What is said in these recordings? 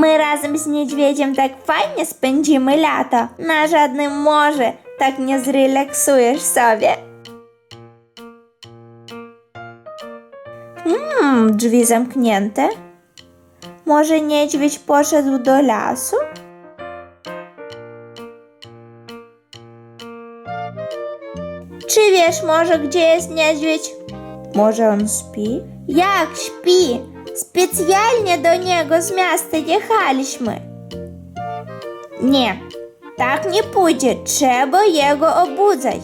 My razem z niedźwiedziem tak fajnie spędzimy lato. Na żadnym morze tak nie zrelaksujesz sobie. Hmm, drzwi zamknięte. Może niedźwiedź poszedł do lasu? Czy wiesz może, gdzie jest niedźwiedź? Może on śpi? Jak śpi? Specjalnie do niego z miasta jechaliśmy. Nie, tak nie pójdzie. Trzeba jego obudzać.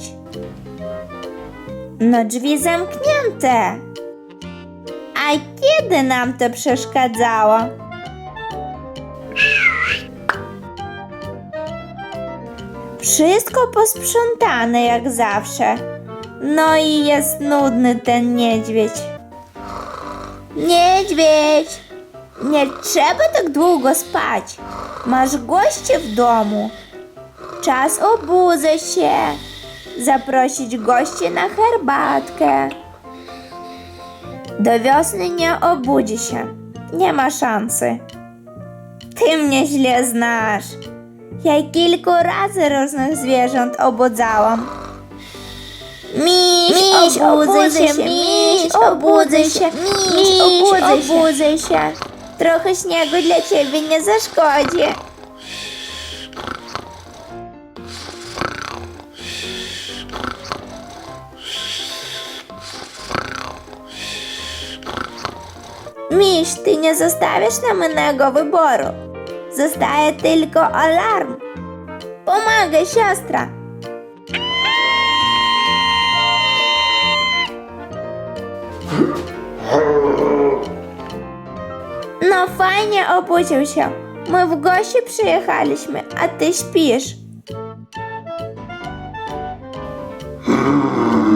No drzwi zamknięte. A kiedy nam to przeszkadzało? Wszystko posprzątane jak zawsze. No i jest nudny ten niedźwiedź. Niedźwiedź! Nie trzeba tak długo spać. Masz goście w domu. Czas obudzać się. Zaprosić gości na herbatkę. Do wiosny nie obudzi się. Nie ma szansy. Ty mnie źle znasz. Ja kilku razy różnych zwierząt obudzałam. Miś, Miś, obudzę się, miś, obudzę się, miś, miś, obudzę się. obudzę się. Trochę śniegu dla ciebie nie zaszkodzi. Miś, ty nie zostawisz nam innego wyboru. Zostaje tylko alarm. Pomagaj, siostra. No fajnie obudził się. My w gości przyjechaliśmy, a ty śpisz.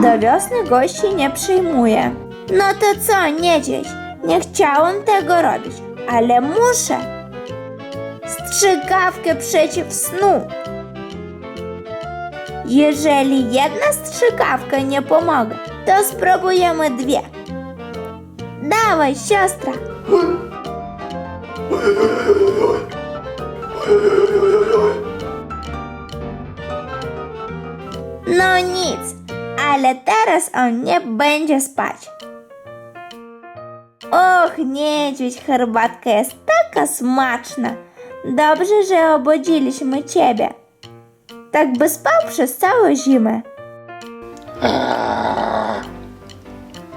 Do wiosny gości nie przyjmuję. No to co, niedźwiedź? Nie chciałam tego robić, ale muszę. Strzykawkę przeciw snu. Jeżeli jedna strzykawka nie pomoże, to spróbujemy dwie. Dawaj, siostra. No nic, ale teraz on nie będzie spać. Och, niedźwiedź, herbatka jest taka smaczna. Dobrze, że obudziliśmy ciebie. Tak by spał przez całą zimę.